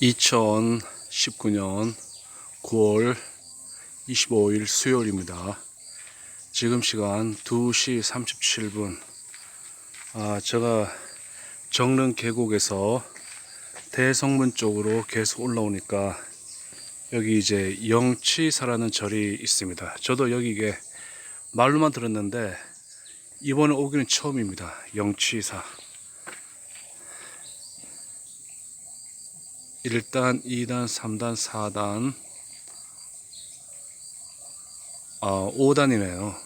2019년 9월 25일 수요일입니다. 지금 시간 2시 37분. 아, 제가 정릉 계곡에서 대성문 쪽으로 계속 올라오니까 여기 이제 영치사라는 절이 있습니다. 저도 여기 이게 말로만 들었는데 이번에 오기는 처음입니다. 영치사. 1단, 2단, 3단, 4단, 아, 5단이네요.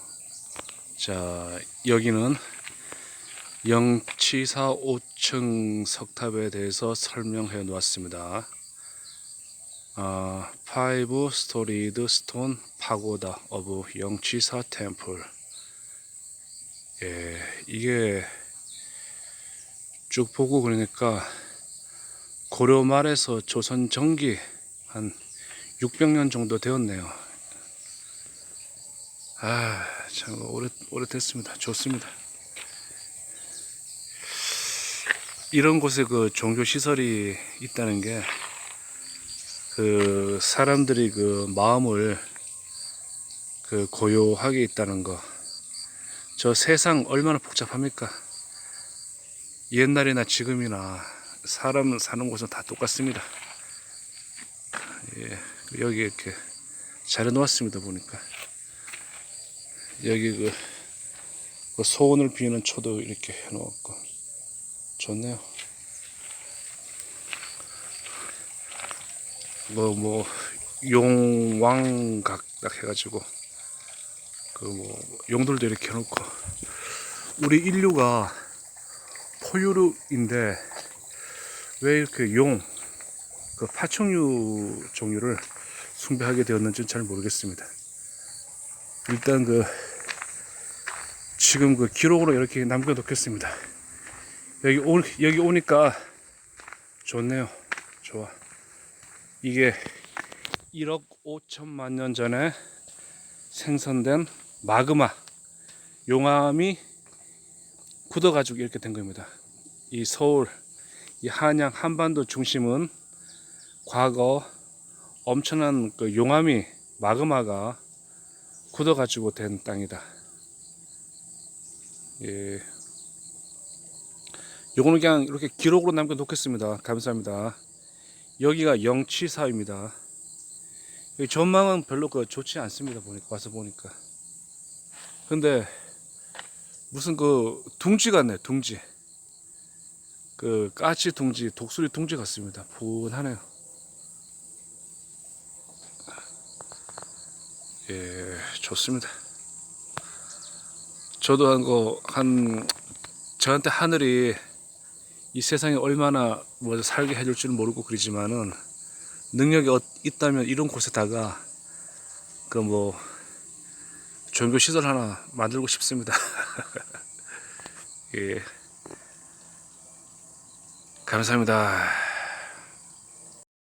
자, 여기는 영치사 5층 석탑에 대해서 설명해 놓았습니다. 아, 5 스토리드 스톤 파고다 오브 영치사 템플. 예, 이게 쭉 보고 그러니까 고려 말에서 조선 전기 한 600년 정도 되었네요. 아, 참 오래 오래됐습니다. 좋습니다. 이런 곳에 그 종교 시설이 있다는 게 그 사람들이 그 마음을 그 고요하게 있다는 거. 저 세상 얼마나 복잡합니까? 옛날이나 지금이나 사람은 사는 곳은 다 똑같습니다. 예, 여기 이렇게 잘 해 놓았습니다 보니까 여기 그, 그 소원을 비는 초도 이렇게 해 놓았고 좋네요. 뭐 뭐 용왕각 딱 해가지고 그 뭐 용들도 이렇게 해놓고 우리 인류가 포유류인데 왜 이렇게 용, 그 파충류 종류를 숭배하게 되었는지는 잘 모르겠습니다. 일단 그 지금 그 기록으로 이렇게 남겨놓겠습니다. 여기 오 여기 오니까 좋네요. 좋아. 이게 1억 5천만 년 전에 생성된 마그마 용암이 굳어가지고 이렇게 된 겁니다. 이 서울 이 한양 한반도 중심은 과거 엄청난 그 용암이 마그마가 굳어가지고 된 땅이다. 예. 요거는 그냥 이렇게 기록으로 남겨 놓겠습니다. 감사합니다. 여기가 영치사입니다. 여기 전망은 별로 그 좋지 않습니다. 보니까 와서 보니까. 근데 무슨 그 둥지 같네, 둥지. 그 까치 둥지, 독수리 둥지 같습니다. 분하네요. 예, 좋습니다. 저도 한 거, 한, 저한테 하늘이 이 세상에 얼마나 뭐 살게 해줄 줄 모르고 그러지만은 능력이 어- 있다면 이런 곳에다가 그 뭐 종교 시설 하나 만들고 싶습니다. 예. 감사합니다.